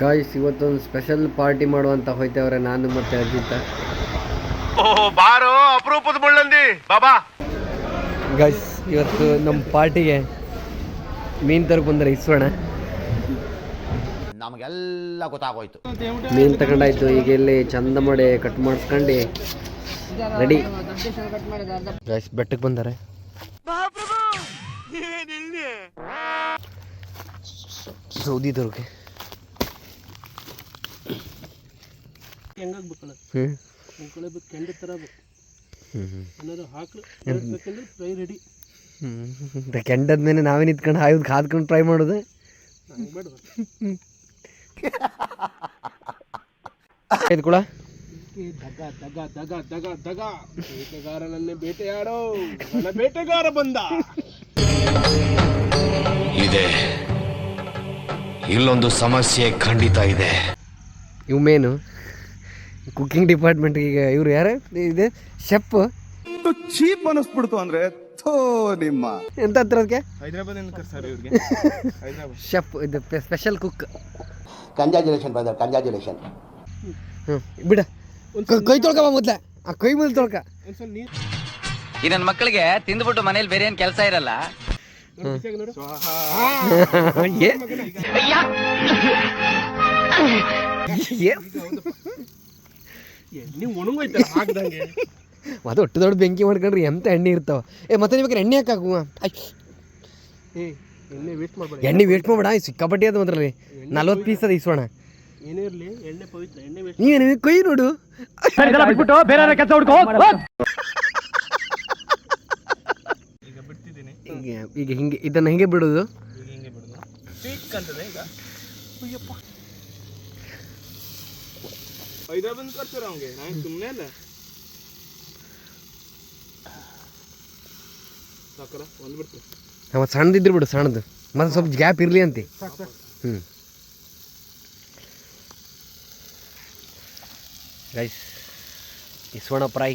Guys ಇವತ್ತೊಂದು special party ಮಾಡುವಂತ ಹೋಯ್ತೇವ್ರೆ ನಾನು ಮತ್ತೆ ಅಜಿತ. ಓ ಬಾರೋ ಅಪರೂಪದ ಮುಳ್ಳಂದಿ. ಬಾಬಾ. ಗಾಯ್ಸ್ ಇವತ್ತು ನಮ್ಮ ಪಾರ್ಟಿಗೆ ಮೀನ್ ತರಕ್ಕೆ ಬಂದ್ರೆ ಇಸ್ವಣ ನಮಗೆಲ್ಲ ಗೊತ್ತಾಗೋಯ್ತು. ಮೀನ್ ತಗೊಂಡಾಯ್ತು ಈಗ ಇಲ್ಲಿ ಚಂದ ಮಾಡಿ ಕಟ್ ಮಾಡಿಸ್ಕೊಂಡು ರೆಡಿ ಗಾಯ್ಸ್ ಬೆಟ್ಟಕ್ಕೆ ಬಂದಾರೆ. ಸೌದಿ ಹೆಂಗಾಗ್ಬೇಕಲ್ಲ? ಹ್ಞೂ ಅನ್ಕೊಳ್ಬೇಕು ಕೆಂಡ ಥರ ಬೇಕು ಬೇಕಂದ್ರೆ ಫ್ರೈ ರೆಡಿ ಹ್ಞೂ ಕೆಂಡದ ಮೇಲೆ ನಾವೇ ನಿಂತ್ಕೊಂಡು ಹಾಯ್ದು ಕಾದ್ಕೊಂಡು ಟ್ರೈ ಮಾಡೋದು? ಬೇಡ ಕೂಡ. ದಗ ದಗ ದಗ ದಗ ದಗ. ಬೇಟೆಗಾರನನ್ನೇ ಬೇಟೆಯಾಡೋ. ನನ್ನ ಬೇಟೆಗಾರ ಬಂದ. ಇದೆ. ಇಲ್ಲೊಂದು ಸಮಸ್ಯೆ ಖಂಡಿತ ಇದೆ. ಇವು ಮೇನು ಕುಕ್ಕಿಂಗ್ ಡಿಪಾರ್ಟ್ಮೆಂಟ್ಗೆ ಈಗ ಇವ್ರು ಯಾರು? ಇದೆ ಶೆಫ್ ಚೀಪ್ ಅನಿಸ್ಬಿಡ್ತು ಅಂದ್ರೆ ನಿಮ್ಮ. ಎಂತ ಹತ್ರ ಅದಕ್ಕೆ? ಹೈದರಾಬಾದ್ ಇವ್ರಿಗೆ. ಶೆಫ್ ಇದು special cook congratulation brother congratulation ಹ್ಞೂ ಬಿಡ. ಕ- ಕೈ ತೊಳ್ಕೊ ಮೊದ್ಲ. ಆ ಕೈ ಮೇಲೆ ತೊಳ್ಕ. ಈ ನನ್ನ ಮಕ್ಕಳಿಗೆ ತಿಂದ್ಬಿಟ್ಟು ಮನೇಲಿ ಬೇರೆ ಏನ್ ಕೆಲಸ ಇರಲ್ಲ. ಏ ನೀವು ಒಣಗೋಯ್ತಲ್ಲ ಹಾಕ್ದಂಗೆ. ಅದು ಒಟ್ಟು ದೊಡ್ಡ ಬೆಂಕಿ ಮಾಡ್ಕೊಂಡ್ರೆ ಎಂತ ಎಣ್ಣೆ ಇರ್ತಾವ? ಏ ಮತ್ತೆ ನಿಮಗೆ ಎಣ್ಣೆ ಹಾಕು ಏ ಎಣ್ಣೆ ವೇಸ್ಟ್ ಮಾಡ್ಬೇಡ. ಎಣ್ಣೆ ವೇಸ್ಟ್ ಮಾಡಬೇಡ. ಈ ಸಿಕ್ಕಾಪಟ್ಟಿ ಅದು ಮಾತ್ರ ನಲ್ವತ್ತು ಪೀಸ್ ಅದು ಇಸ್ವಣ ಏನೇ ಇರಲಿ ಎಣ್ಣೆ ಪವಿತ್ರ ಎಣ್ಣೆ ವೇಸ್ಟ್ ನೀನು ಕೈ ನೋಡು. ಈಗ ಬಿಡ್ತಿದ್ದೀನಿ. ಈಗ ಈಗ ಹಿಂಗೆ ಇದನ್ನ ಹಿಂಗೆ ಬಿಡೋದು? ಹಿಂಗೆ ಬಿಡುದು. ಈಗ? ಅಯ್ಯಪ್ಪ ಹೈದರಾಬಾದ್ ಕರ್ತಾರ ಅವ್ಗೆ ನಾನು ಸುಮ್ಮನೆ ಅಲ್ಲ ಸಾಕರ ಒಂದು ಬಿಡ್ತು ಅವ ಸಣ್ಣದಿದ್ರು ಬಿಡು ಸಣ್ಣದು ಮತ್ತೆ ಸ್ವಲ್ಪ ಗ್ಯಾಪ್ ಇರಲಿ ಅಂತೆ ಹ್ಞೂ ಗೈಸ್ ಇಸ್ವಣ ಪ್ರೈ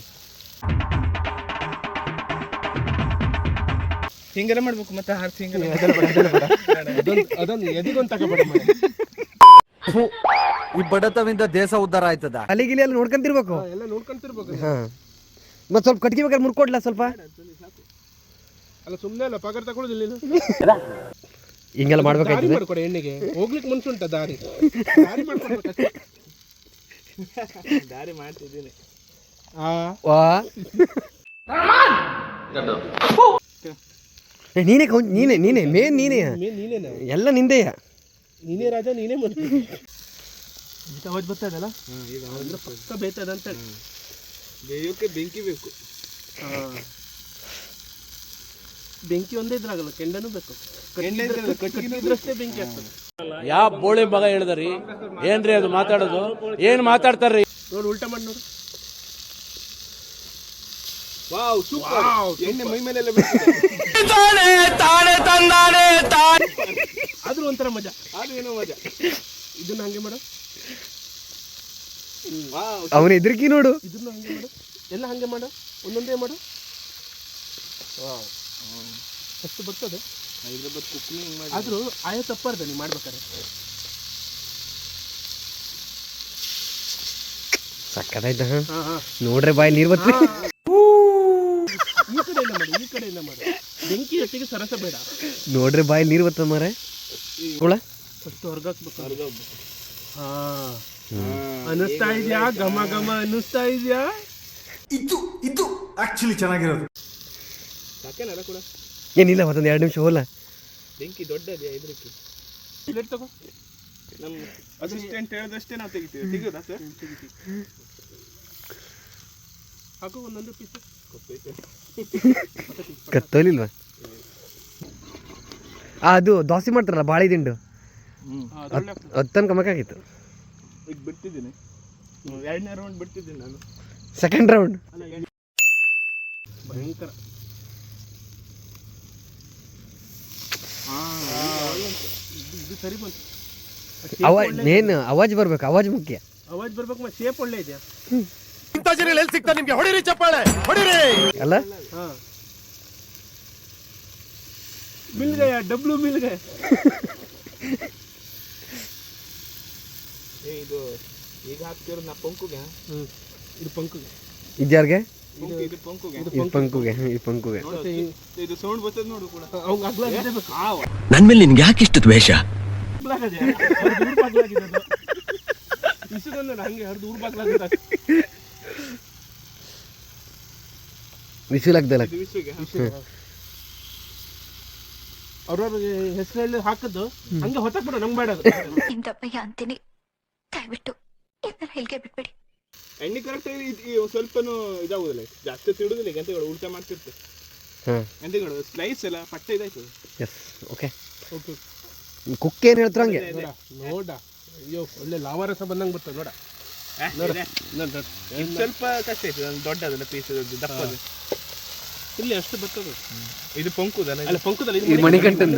ಹಿಂಗೆಲ್ಲ ಮಾಡ್ಬೇಕು ಮತ್ತೆ ಹಾರ್ಸಿ ಹಿಂಗೆ ಅದೊಂದು ಅದೊಂದು ಎದಿಗೊಂದು ತಗೋಬೇಡ ಈ ಬಡತವಿಂದ ದೇಶ ಉದ್ಧಾರ ಆಯ್ತದ? ಅಲ್ಲಿ ಗಿಲಿ ಅಲ್ಲಿ ನೋಡ್ಕೊಂತಿರ್ಬೇಕು ಎಲ್ಲ ನೋಡ್ಕೊಂತಿರ್ಬೇಕು ಹಾ. ಮತ್ತೆ ಸ್ವಲ್ಪ ಕಟ್ಗೆ ಬೇಕಾದ್ರೆ ಮುರ್ಕೊಡ್ಲಾ ಸ್ವಲ್ಪ? ಅಲ್ಲ ಸುಮ್ಮನೆ ಅಲ್ಲ ಪಗಾರ ತಗೊಳ್ಳೋದಿಲ್ಲ ನೀನು. ಹಿಂಗೆಲ್ಲ ದಾರಿ ಮಾಡ್ಬೇಕಾಯ್ತದೆ ಮಾಡ್ಕೊಡ ಎಣ್ಣೆಗೆ ಹೋಗ್ಲಿಕ್ಕೆ ಮನ್ಸುಂಟ ದಾರಿ? ದಾರಿ ಮಾಡ್ಕೊಡ್ಬೇಕು? ದಾರಿ ಮಾಡ್ತಿದ್ದೀನಿ. ಆ. ವಾ. ಏ, ನೀನೇ ನೀನೆ ನೀನೇ ನೀನೇ ಮೇನ್ ನೀನೇ ಮೇನ್ ನೀನೇನ? ಎಲ್ಲ ನಿಂದೆಯ? ನೀನೇ ರಾಜ ನೀನೇ ಮಂತ್ರಿ ಬರ್ತಾ ಇದೆಲ್ಲ ಈಗ ಅಂದ್ರೆ ಪಕ್ಕ ಬೇಯ್ತದ ಅಂತ ಬೇಯೋಕೆ ಬೆಂಕಿ ಬೇಕು. ಬೆಂಕಿ ಒಂದೇ ಇದ್ರಾಗಲ್ಲ ಕೆಂಡನೂ ಬೇಕು. ಕಟ್ಟಿದ್ರಷ್ಟೇ ಬೆಂಕಿ ಆಗ್ತದೆ. ಯಾವ ಬೋಳಿ ಮಗ ಹೇಳಿದ್ರಿ? ಏನ್ರಿ ಅದು ಮಾತಾಡೋದು? ಏನ್ ಮಾತಾಡ್ತಾರ್ರಿ? ನೋಡಿ ಉಲ್ಟಾ ಮಾಡಿ ನೋಡು. Wow super. ಎಣ್ಣೆ ಮೈ ಮೇಲೆಲ್ಲ ಆದ್ರೂ ಒಂಥರ ಮಜಾ. ಆದ್ರೂ ಏನೋ ಮಜಾ. ಇದನ್ನ ಹಂಗೆ ಮಾಡು. ವಾವ್ ಅವನ ಎದುರಿಕಿ ನೋಡು. ಇದನ್ನ ಹಂಗೆ ಮಾಡು. ಎಲ್ಲ ಹಂಗೆ ಮಾಡು. ಒಂದೊಂದೇ ಮಾಡು. ವಾವ್ ಅಷ್ಟು ಬರ್ತದೆ. ಹೈದ್ರಾಬಾದ್ ಕುಕ್ಕಿಂಗ್ ಮಾಡಿ ಆದರೂ ಆಯ ತಪ್ಪಾರ್ದ ನೀವು ಮಾಡ್ಬೇಕಾರೆ ಸಕ್ಕದಾಯ್ತ ನೋಡ್ರೆ ಬಾಯಿ ನೀರು ಬರ್ತದೆ ಈ ಕಡೆಯಿಂದ ಮಾಡು ಈ ಕಡೆಯಿಂದ ಮಾಡಿ. ಬೆಂಕಿ ಒಟ್ಟಿಗೆ ಸರಸ ಬೇಡ. ನೋಡ್ರೆ ಬಾಯಿ ನೀರು ಬರ್ತದೆ ಮಾರೆ ಹುಳ? ಫಸ್ಟ್ ಹೊರಗಾಕ್ಬೇಕು ಹೊರಗಾಕ್ಬೇಕು ಹಾ. ಅನ್ನಿಸ್ತಾ ಇದೆಯಾ? ಘಮ ಘಮ ಅನ್ನಿಸ್ತಾ ಇದೆಯಾ? ಇದು ಇದು ಆಕ್ಚುಲಿ ಚೆನ್ನಾಗಿರೋದು. ಸಾಕೇನಲ್ಲ ಕೂಡ? ಏನಿಲ್ಲ ಮತ್ತೊಂದು ಎರಡು ನಿಮಿಷ ಹೋಲ ಬೆಂಕಿ ದೊಡ್ಡದೇ ಇದಕ್ಕೆ ಪ್ಲೇಟ್ ತಗೋ. ನಮ್ಮ ಅಸಿಸ್ಟೆಂಟ್ ಹೇಳಿದಷ್ಟೇ ನಾವು ತೆಗಿತೀವಿ. ತೆಗಿಯೋದಾ ಸರ್? ಹಾಕು ಒಂದೊಂದು ಪೀಸ್ ಕತ್ತೋಲಿಲ್ವಾ? ಅದು ದೋಸೆ ಮಾಡ್ತಾರಲ್ಲ ಬಾಳೆ ದಿಂಡು. ಅದು ತನಕ ಮಕ್ಕಾಗಿತ್ತು ಈಗ ಬಿಡ್ತಿದ್ದೀನಿ ಎರಡನೇ ರೌಂಡ್ ಬಿಡ್ತಿದ್ದೀನಿ ನಾನು ಸೆಕೆಂಡ್ ರೌಂಡ್ ಭಯಂಕರ ಇದು ಇದು ಸರಿ ಬಂತು ಅವಾಜ್ ನೇನು ಅವಾಜ್ ಬರ್ಬೇಕು ಅವಾಜ್ ಮುಖ್ಯ ಅವಾಜ್ ಬರ್ಬೇಕು ಮತ್ತೆ ಶೇಪ್ ಒಳ್ಳೆ ಇದೆಯಾ ಎಲ್ಲಿ ಸಿಗ್ತಾ ನಿಮ್ಗೆ ಹೊಡಿರಿ ಚಪ್ಪಾಳೆ ಹೊಡಿರಿ ಅಲ್ಲ ಹಾ मिल गया डब्लू मिल गया ಇದು ಈಗ ಹಾಕ್ತಿರೋ ನಾ ಪಂಕುಗೆ. ಇದು ಪಂಕುಗೆ. ಇದ್ಯಾರ್ಗೆ ಇದು ಪಂಕುಗೆ. ಇದು ಸೌಂಡ್ ಬರ್ತದೆ ನೋಡು ಕೂಡ. ಅವ್ನು ನನ್ ಮೇಲೆ ನಿನ್ಗೆ ಯಾಕೆ ಇಷ್ಟು ದ್ವೇಷ ಹಂಗೆ ಹರಿದು ಊರ್ ಬಾಗ್ಲಾಗಿದೆ ವಿಸಿಲ್ ಆಗ್ದಲ್ಲ ಇದು ಅವ್ರವ್ರಿಗೆ ಹೆಸರು ಹೇಳಿ ಹಾಕದ್ದು. ಹಂಗೆ ಹೊತ್ತಕ್ ಬಿಡ ನಂಗೆ ಬೇಡ ಅದು. ಅಂತೀನಿ. ದಯವಿಟ್ಟು ಹೇಳಿಕೆ ಬಿಟ್ಬಿಡಿ. ಎಣ್ಣೆ ಕರೆಕ್ಟ್ ಸ್ವಲ್ಪನೂ ಇದಾಗುದಿಲ್ಲ. ಜಾಸ್ತಿ ತಿಡುದಿಲ್ಲ ಗಂಟೆಗಳು ಉಲ್ಟಾ ಮಾಡ್ತಿರ್ತೇವೆ ಹಾಂ. ಗಂಟೆಗಳು ಸ್ಲೈಸ್ ಎಲ್ಲ ಪಟ್ಟೆ ಇದಾಯ್ತದೆ. ಎಸ್ ಓಕೆ ಓಕೆ ಕುಕ್ ಏನು ಹೇಳ್ತಾರೆ ಹಂಗೆ? ನೋಡ ನೋಡ. ಅಯ್ಯೋ ಒಳ್ಳೆ ಲಾವಾರಸ ಬಂದಂಗೆ ಬರ್ತದೆ ನೋಡ. ನೋಡ ನೋಡ್ ನೋಡ್. ಸ್ವಲ್ಪ ಕಷ್ಟ ಆಯ್ತು ಒಂದು ದೊಡ್ಡದಲ್ಲ ಪೀಸ್ ದಪ್ಪದು. ಇಲ್ಲಿ ಅಷ್ಟು ಬರ್ತದೆ. ಇದು ಪಂಕುದಲ್ಲ ಅಲ್ಲ ಪಂಕುದಲ್ಲ ಇದು ಮಣಿಕಂಠಂದ.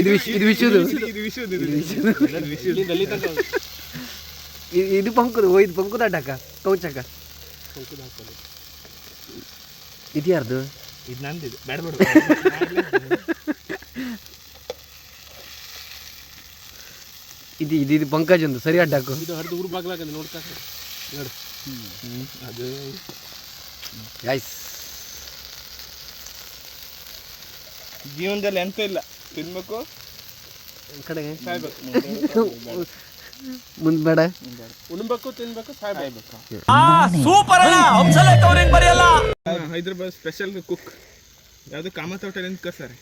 ಇದು ವಿಶ್ ಇದು ವಿಶುದು. ಇದು ವಿಷುದು ಇದು ಇದು ಪಂಕುದು ಇದು ಪಂಕುದ ಅಡ್ಡಕ್ಕ ಕೌಚಕ್ಕ. ಇದು ಯಾರ್ದು ಇದು ನಂದಿದು ಬೇಡ ಬೇಡ ಇದು ಇದು ಇದು ಪಂಕಜ್ ಒಂದು ಸರಿ ಅಡ್ಡಾಕು. ಇದು ಹರಿದು ಊರು ಬಾಗ್ಲಾಗಂದು ನೋಡ್ತಾ ನೋಡು. ಅದು. ಗೈಸ್ ಜೀವನದಲ್ಲಿ ಎಂತ ಇಲ್ಲ. ತಿನ್ಬೇಕು. ಕಡೆಗೆ. ಮುಂದೆ ಬೇಡ ಉಣ್ಬೇಕು ತಿನ್ಬೇಕು ಸಾಯ್ಬೇಕು. ಹೈದ್ರಾಬಾದ್ ಸ್ಪೆಷಲ್ ಕುಕ್ ಯಾವುದು ಕಾಮತ್ ಹೋಟೆಲ್ ಅಂತ ಕರ್ಸಾರೆ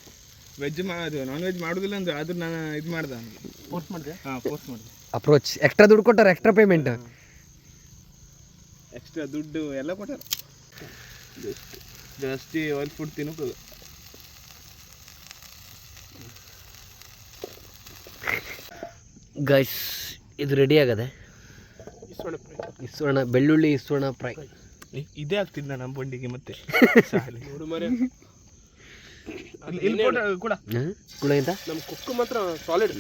ವೆಜ್ ಮಾ ಅದು ನಾನ್ ವೆಜ್ ಮಾಡೋದಿಲ್ಲ ಅಂದ್ರೆ ಆದ್ರೂ ನಾನು ಇದು ಮಾಡ್ದೆ ಪೋಸ್ಟ್ ಮಾಡಿದೆ? ಹಾ ಪೋಸ್ಟ್ ಮಾಡಿದೆ. ಅಪ್ರೋಚ್ ಎಕ್ಸ್ಟ್ರಾ ದುಡ್ಡು ಕೊಟ್ಟಾರೆ ಎಕ್ಸ್ಟ್ರಾ ಪೇಮೆಂಟ್ ಎಕ್ಸ್ಟ್ರಾ ದುಡ್ಡು ಎಲ್ಲ ಕೊಟ್ಟಾರ. ಜಾಸ್ತಿ ಆಯಿಲ್ ಫುಡ್ ತಿನ್ನೋದು. ಗೈಸ್ ಇದು ರೆಡಿ ಆಗದೆ? ಇಸ್ವರ್ಣ ಬೆಳ್ಳುಳ್ಳಿ ಇಸ್ವರ್ಣ ಫ್ರೈ ಇದೇ ಆಗ್ತಿದ್ದ ನಮ್ಮ ಬಂಡಿಗೆ ಮತ್ತೆ. ನೋಡು ಮರೆ ಇಲ್ಲಿ ಕೂಡ ಕೂಡ. ಕೂಡ ನಮ್ಮ ಕುಕ್ಕು ಮಾತ್ರ ಸಾಲಿಡ್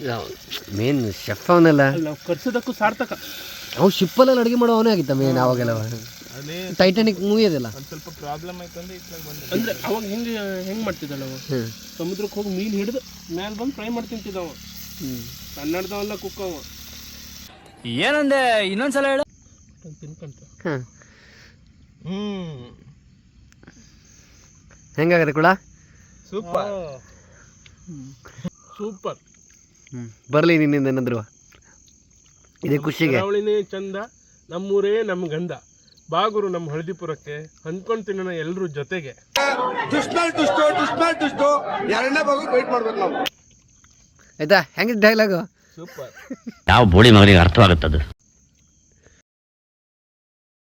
ಮೇನ್ ಶೆಫ್ ಅವನೆಲ್ಲ? ನಾವು ಕರ್ಸೋದಕ್ಕೂ ಸಾರ್ಥಕ. ಅವ್ನು ಶಿಪ್ಪಲ್ಲೆಲ್ಲ ಅಡುಗೆ ಮಾಡೋ ಅವನೇ ಆಗಿತ್ತ ಮೇನ್ ಅವಾಗೆಲ್ಲ ಟೈಟಾನಿಕ್ ಮೂವಿ ಅದೆಲ್ಲ ಒಂದು ಸ್ವಲ್ಪ ಪ್ರಾಬ್ಲಮ್ ಆಯ್ತು ಅಂದ್ರೆ ಅಂದ್ರೆ ಅವಾಗ ಹೆಂಗೆ ಹೆಂಗೆ ಮಾಡ್ತಿದ್ದಲ್ಲ ಅವ? ಸಮುದ್ರಕ್ಕೆ ಹೋಗಿ ಮೀನು ಹಿಡಿದು ಮ್ಯಾಲೆ ಬಂದು ಫ್ರೈ ಮಾಡಿ ಅವ. ಕನ್ನಡದವಲ್ಲ ಕುಕ್ ಅವ. ಏನಂದೆ? ಇನ್ನೊಂದ್ಸಲ ಹೇಳು. ತಿನ್ಕಂತ ಹಾಂ. ಹ್ಮ್ ಹೆಂಗಾಗದೆ ಕೂಡ ಸೂಪರ್ ಸೂಪರ್. ಹ್ಮ್. ಬರಲಿ ನಿನ್ನಿಂದ ಏನಂದ್ರು. ಇದೇ ಖುಷಿಗೆ. ಕರಾವಳಿನೇ ಚಂದ ನಮ್ಮೂರೇ ನಮ್ಮ ಗಂಧ. ಬಾಗುರು ನಮ್ಮ ಹಳದಿಪುರಕ್ಕೆ ಹಂಚ್ಕೊಂಡು ತಿನ್ನೋಣ ಎಲ್ಲರೂ ಜೊತೆಗೆ. ಎರಡನೇ ಬಾಗು ವೇಟ್ ಮಾಡ್ಬೇಕು ನಾವು. ಆಯ್ತಾ? ಹೆಂಗಿದೆ ಡೈಲಾಗು ಯಾವ ಬೋಳಿ ಮಗನಿಗೆ ಅರ್ಥವಾಗುತ್ತದು?